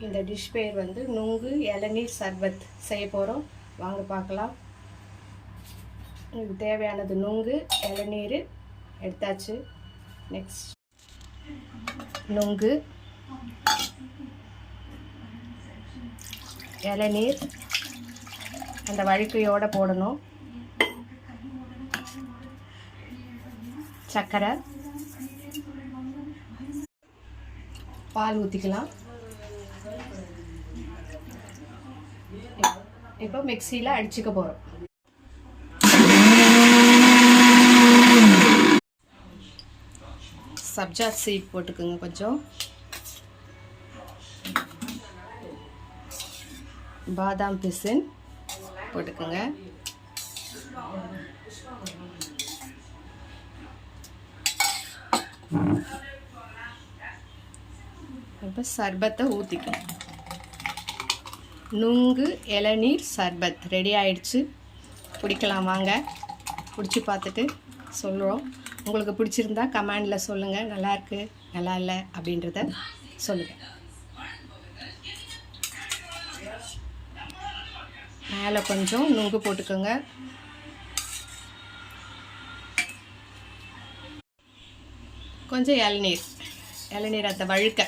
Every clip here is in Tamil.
இந்த டிஷ் பேர் வந்து நுங்கு இளநீர் சர்பத். செய்ய போகிறோம் வாங்க பார்க்கலாம். இதுக்கு தேவையானது நுங்கு இளநீர். எடுத்தாச்சு. நெக்ஸ்ட் நுங்கு இளநீர். அந்த வழுக்கையோடு போடணும். சர்க்கரை பால் ஊற்றிக்கலாம் இப்போ மிக்சியில் அடிச்சுக்க போகிறோம் சப்ஜா சீட் போட்டுக்குங்க கொஞ்சம். பாதாம் பிசின் போட்டுக்கோங்க. இப்போ சர்பத்தை ஊற்றிக்கணும் நுங்கு இளநீர் சர்பத். ரெடி ஆயிடுச்சு. பிடிக்கலாம் வாங்க. பிடிச்சி பார்த்துட்டு சொல்கிறோம் உங்களுக்கு பிடிச்சிருந்தா கமெண்டில் சொல்லுங்கள் நல்லாயிருக்கு நல்லா இல்லை அப்படின்றத சொல்லுங்கள் மேலே கொஞ்சம் நுங்கு போட்டுக்கோங்க. கொஞ்சம் இளநீர். இளநீர் அந்த வழுக்க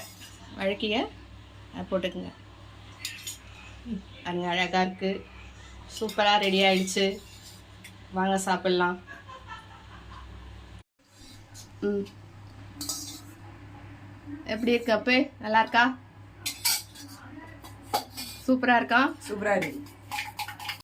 வழுக்கிய அஹ், போட்டுக்கோங்க. அங்கே அழகாக இருக்குது சூப்பராக ரெடி ஆயிடுச்சு. வாங்க சாப்பிட்லாம். ம். எப்படி இருக்கு அப்பே? நல்லா இருக்கா? சூப்பராக இருக்கா? சூப்பராக இருக்கு.